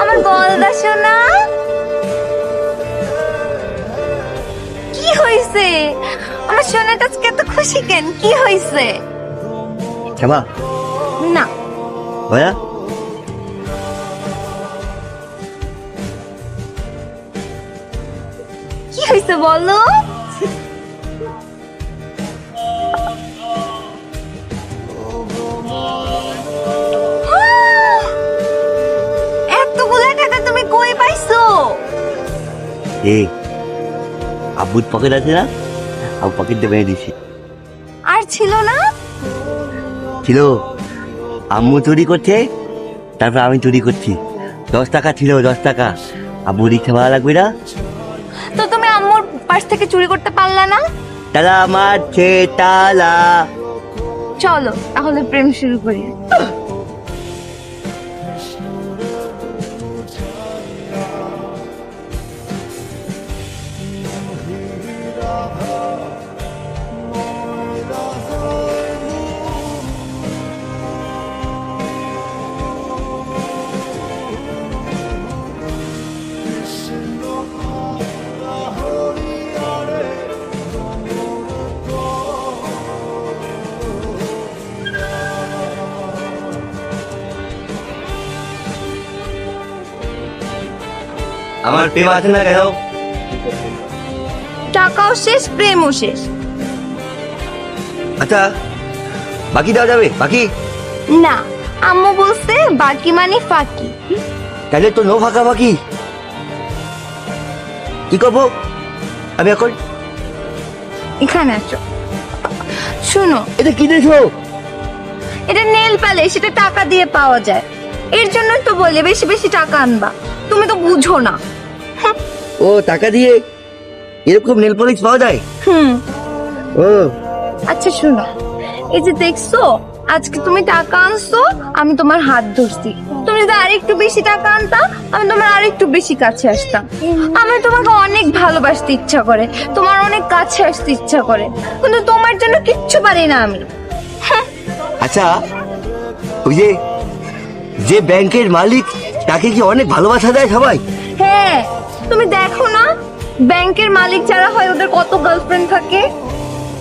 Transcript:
আমার বলদা সোনা। কি হয়েছে? আমার সোনাটা আজকে এত খুশি কেন? কি হয়েছে? শ্যামা না। ভাইয়া কি হয়েছে বলো? এ আব্বুর পকেট আছে না? আব্বু পকেটটা ভেঙে দিছি আর ছিল না? ছিল। আম্মু চুরি করছে তারপর আমি চুরি করছি। দশ টাকা ছিল দশ টাকা। আব্বু রিক্সা ভাড়া লাগবে না? তো তুমি আম্মুর পাশ থেকে চুরি করতে পারলা না? তালা মারছে তালা। চলো তাহলে প্রেম শুরু করি। আমার প্রেম আছে না কেন? টাকাও শেষ প্রেমও শেষ। আচ্ছা বাকি দেওয়া যাবে? বাকি? না আম্মু বলছে বাকি মানে ফাঁকি। তাহলে তো নো ফাঁকা বাকি কি করব? আমি এখন? এখানে আসো শুনো এটা কিনেছো এটা নেল পালে সেটা টাকা দিয়ে পাওয়া যায়। এর জন্য তো বলে বেশি বেশি টাকা আনবা। তুমি তো বুঝো না। ও টাকা দিয়ে এরকম নেল পলিশ পাওয়া যায়? হুম। ও। আচ্ছা শোনো। এই যে দেখছ আজকে তুমি টাকা আনছো আমি তোমার হাত ধরছি। তুমি যদি আরেকটু বেশি টাকা আনতা আমি তোমার আরেকটু বেশি কাছে আসতাম। আমার তোমাকে অনেক ভালোবাসতে ইচ্ছা করে তোমার অনেক কাছে আসতে ইচ্ছা করে কিন্তু তোমার জন্য কিচ্ছু পারি না আমি। আচ্ছা ওই যে যে ব্যাংকের মালিক তাকে কি অনেক ভালোবাসা দেয় সবাই? হ্যাঁ তুমি দেখো না, ব্যাংকের মালিক যারা হয় ওদের কত গার্লফ্রেন্ড থাকে?